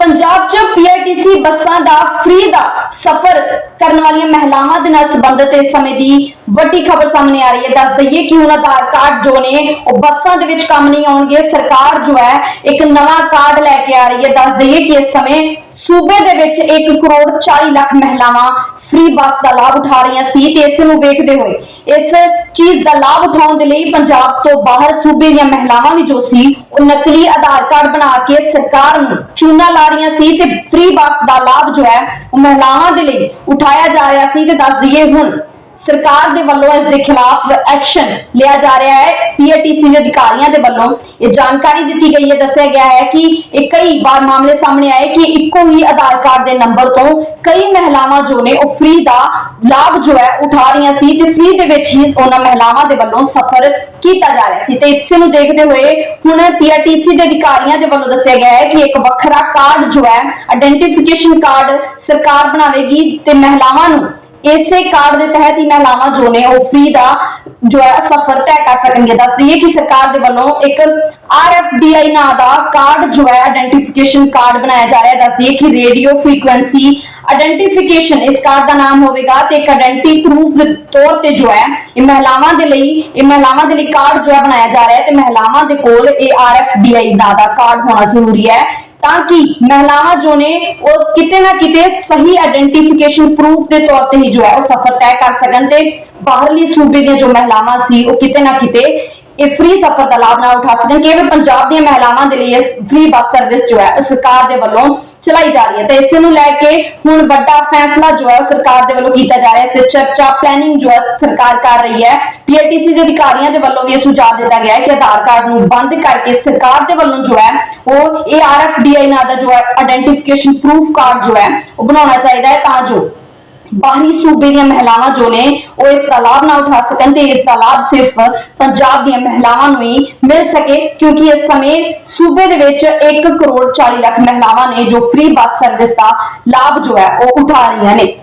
ਪੰਜਾਬ 'ਚ ਪੀਆਰਟੀਸੀ ਬੱਸਾਂ ਦਾ ਫ੍ਰੀ ਦਾ ਸਫ਼ਰ ਕਰਨ ਵਾਲੀਆਂ ਮਹਿਲਾਵਾਂ ਦੇ ਨਾਲ ਸੰਬੰਧਿਤ ਇਸ ਸਮੇਂ ਦੀ ਵੱਡੀ ਖਬਰ ਸਾਹਮਣੇ ਆ ਰਹੀ ਹੈ। ਦੱਸ ਦਈਏ ਕਿ ਹੁਣ ਆਧਾਰ ਕਾਰਡ ਜੋ ਨੇ, ਉਹ ਬੱਸਾਂ ਦੇ ਵਿੱਚ ਕੰਮ ਨਹੀਂ ਆਉਣਗੇ। ਸਰਕਾਰ ਜੋ ਹੈ, ਇੱਕ ਨਵਾਂ ਕਾਰਡ ਲੈ ਕੇ ਆ ਰਹੀ ਹੈ। ਦੱਸ ਦਈਏ ਕਿ ਇਸ ਸਮੇਂ ਸੂਬੇ ਦੇ ਵਿੱਚ 1 ਕਰੋੜ 40 ਲੱਖ ਮਹਿਲਾਵਾਂ ਫ੍ਰੀ ਬੱਸ ਦਾ ਲਾਭ ਉਠਾ ਰਹੀਆਂ ਸੀ ਤੇ ਇਸ ਨੂੰ ਵੇਖਦੇ ਹੋਏ, ਇਸ ਚੀਜ਼ ਦਾ ਲਾਭ ਉਠਾਉਣ ਦੇ ਲਈ ਪੰਜਾਬ ਤੋਂ ਬਾਹਰ ਸੂਬੇ ਦੀਆਂ ਮਹਿਲਾਵਾਂ ਵੀ ਜੋ ਸੀ, ਉਹ ਨਕਲੀ ਆਧਾਰ ਕਾਰਡ ਬਣਾ ਕੇ ਸਰਕਾਰ ਨੂੰ ਚੂਨਾ ਲਾ ਰਹੀਆਂ ਸੀ ਤੇ ਫ੍ਰੀ ਬੱਸ ਦਾ ਲਾਭ ਜੋ ਹੈ, ਉਹ ਮਹਿਲਾਵਾਂ ਦੇ ਲਈ ਉਠਾਇਆ ਜਾ ਰਿਹਾ ਸੀ ਤੇ ਦੱਸ ਦਈਏ ਹੁਣ, ਸਰਕਾਰ ਦੇ ਵੱਲੋਂ ਇਸ ਦੇ ਖਿਲਾਫ ਐਕਸ਼ਨ ਲਿਆ ਜਾ ਰਿਹਾ ਹੈ। ਪੀਆਰਟੀਸੀ ਦੇ ਅਧਿਕਾਰੀਆਂ ਦੇ ਵੱਲੋਂ ਇਹ ਜਾਣਕਾਰੀ ਦਿੱਤੀ ਗਈ ਹੈ, ਦੱਸਿਆ ਗਿਆ ਹੈ ਕਿ ਇਹ ਕਈ ਵਾਰ ਮਾਮਲੇ ਸਾਹਮਣੇ ਆਏ ਕਿ ਇੱਕੋ ਹੀ ਆਧਾਰ ਕਾਰਡ ਦੇ ਨੰਬਰ ਤੋਂ ਕਈ ਮਹਿਲਾਵਾਂ ਜੋ ਨੇ ਉਹ ਫ੍ਰੀ ਦਾ ਲਾਭ ਜੋ ਹੈ ਉਠਾ ਰਹੀਆਂ ਸੀ ਤੇ ਫ੍ਰੀ ਦੇ ਵਿੱਚ ਹੀ ਉਹਨਾਂ ਮਹਿਲਾਵਾਂ ਦੇ ਵੱਲੋਂ ਸਫ਼ਰ ਕੀਤਾ ਜਾ ਰਿਹਾ ਸੀ। ਤੇ ਇਸੇ ਨੂੰ ਦੇਖਦੇ ਹੋਏ ਹੁਣ ਪੀਆਰਟੀਸੀ ਦੇ ਅਧਿਕਾਰੀਆਂ ਦੇ ਵੱਲੋਂ ਦੱਸਿਆ ਗਿਆ ਹੈ ਕਿ ਇੱਕ ਵੱਖਰਾ ਕਾਰਡ ਜੋ ਹੈ ਆਇਡੈਂਟੀਫਿਕੇਸ਼ਨ ਕਾਰਡ ਸਰਕਾਰ ਬਣਾਵੇਗੀ ਤੇ ਮਹਿਲਾਵਾਂ ਨੂੰ ਇਸੇ ਕਾਰਡ ਦੇ ਤਹਿਤ ਹੀ ਮਹਿਲਾਵਾਂ ਜੋ ਨੇ ਉਹ ਫ੍ਰੀ ਦਾ ਜੋ ਹੈ ਸਫ਼ਰ ਤੈਅ ਕਰ ਸਕਣਗੇ। ਦੱਸ ਦਈਏ ਕਿ ਸਰਕਾਰ ਦੇ ਵੱਲੋਂ ਇੱਕ RFDI ਨਾਂ ਦਾ ਕਾਰਡ ਜੋ ਹੈ ਆਇਡੈਂਟੀਫਿਕੇਸ਼ਨ ਕਾਰਡ ਬਣਾਇਆ ਜਾ ਰਿਹਾ ਹੈ। ਦੱਸ ਦਈਏ ਕਿ ਰੇਡੀਓ ਫ੍ਰੀਕੁਐਂਸੀ ਆਇਡੈਂਟੀਫਿਕੇਸ਼ਨ ਇਸ ਕਾਰਡ ਦਾ ਨਾਮ ਹੋਵੇਗਾ ਤੇ ਇੱਕ ਆਇਡੈਂਟੀ ਪ੍ਰੂਫ ਦੇ ਤੌਰ ਤੇ ਜੋ ਹੈ, ਇਹ ਮਹਿਲਾਵਾਂ ਦੇ ਲਈ, ਇਹ ਮਹਿਲਾਵਾਂ ਦੇ ਲਈ ਕਾਰਡ ਜੋ ਹੈ ਬਣਾਇਆ ਜਾ ਰਿਹਾ ਹੈ ਤੇ ਮਹਿਲਾਵਾਂ ਦੇ ਕੋਲ ਇਹ RFDI ਨਾਂ ਦਾ ਕਾਰਡ ਹੋਣਾ ਜ਼ਰੂਰੀ ਹੈ। ਤਾਂ ਕਿ ਮਹਿਲਾਵਾਂ ਜੋ ਨੇ, ਉਹ ਕਿਤੇ ਨਾ ਕਿਤੇ ਸਹੀ ਆਇਡੈਂਟੀਫਿਕੇਸ਼ਨ ਪ੍ਰੂਫ ਦੇ ਤੌਰ ਤੇ ਹੀ ਜੋ ਹੈ ਉਹ ਸਫ਼ਰ ਤੈਅ ਕਰ ਸਕਣ ਤੇ ਬਾਹਰਲੀ ਸੂਬੇ ਦੀਆਂ ਜੋ ਮਹਿਲਾਵਾਂ ਸੀ, ਉਹ ਕਿਤੇ ਨਾ ਕਿਤੇ ਇਹ ਫ੍ਰੀ ਸਫ਼ਰ ਦਾ ਲਾਭ ਨਾ ਉਠਾ ਸਕਣ। ਕੇਵਲ ਪੰਜਾਬ ਦੀਆਂ ਮਹਿਲਾਵਾਂ ਦੇ ਲਈ ਫ੍ਰੀ ਬੱਸ ਸਰਵਿਸ ਜੋ ਹੈ, ਉਹ ਸਰਕਾਰ ਦੇ ਵੱਲੋਂ ਚਲਾਈ ਜਾ ਰਹੀ ਹੈ। ਤੇ ਇਸੇ ਨੂੰ ਲੈ ਕੇ ਹੁਣ ਵੱਡਾ ਫੈਸਲਾ ਜੋ ਹੈ ਸਰਕਾਰ ਦੇ ਵੱਲੋਂ ਕੀਤਾ ਜਾ ਰਿਹਾ ਹੈ। ਇਸ ਚਰਚਾ ਪਲੈਨਿੰਗ ਜੋ ਹੈ ਸਰਕਾਰ ਕਰ ਰਹੀ ਹੈ। ਪੀਆਰਟੀਸੀ ਦੇ ਅਧਿਕਾਰੀਆਂ ਦੇ ਵੱਲੋਂ ਵੀ ਇਹ ਸੁਝਾਅ ਦਿੱਤਾ ਗਿਆ ਹੈ ਕਿ ਆਧਾਰ ਕਾਰਡ ਨੂੰ ਬੰਦ ਕਰਕੇ ਸਰਕਾਰ ਦੇ ਵੱਲੋਂ ਜੋ ਹੈ, ਉਹ ਇਹ ਆਰਐਫਡੀਆਈ ਨਾਂ ਦਾ ਜੋ ਹੈ ਆਇਡੈਂਟੀਫਿਕੇਸ਼ਨ ਪ੍ਰੂਫ ਕਾਰਡ ਜੋ ਹੈ, ਉਹ ਬਣਾਉਣਾ ਚਾਹੀਦਾ ਹੈ ਤਾਂ ਜੋ ਬਾਹਰੀ ਸੂਬੇ ਦੀਆਂ ਮਹਿਲਾਵਾਂ ਜੋ ਨੇ, ਉਹ ਇਸ ਦਾ ਲਾਭ ਨਾ ਉਠਾ ਸਕਣ ਤੇ ਇਸ ਦਾ ਲਾਭ ਸਿਰਫ ਪੰਜਾਬ ਦੀਆਂ ਮਹਿਲਾਵਾਂ ਨੂੰ ਹੀ ਮਿਲ ਸਕੇ, ਕਿਉਂਕਿ ਇਸ ਸਮੇਂ ਸੂਬੇ ਦੇ ਵਿੱਚ 1 ਕਰੋੜ 40 ਲੱਖ ਮਹਿਲਾਵਾਂ ਨੇ ਜੋ ਫ੍ਰੀ ਬੱਸ ਸਰਵਿਸ ਦਾ ਲਾਭ ਜੋ ਹੈ, ਉਹ ਉਠਾ ਰਹੀਆਂ ਨੇ।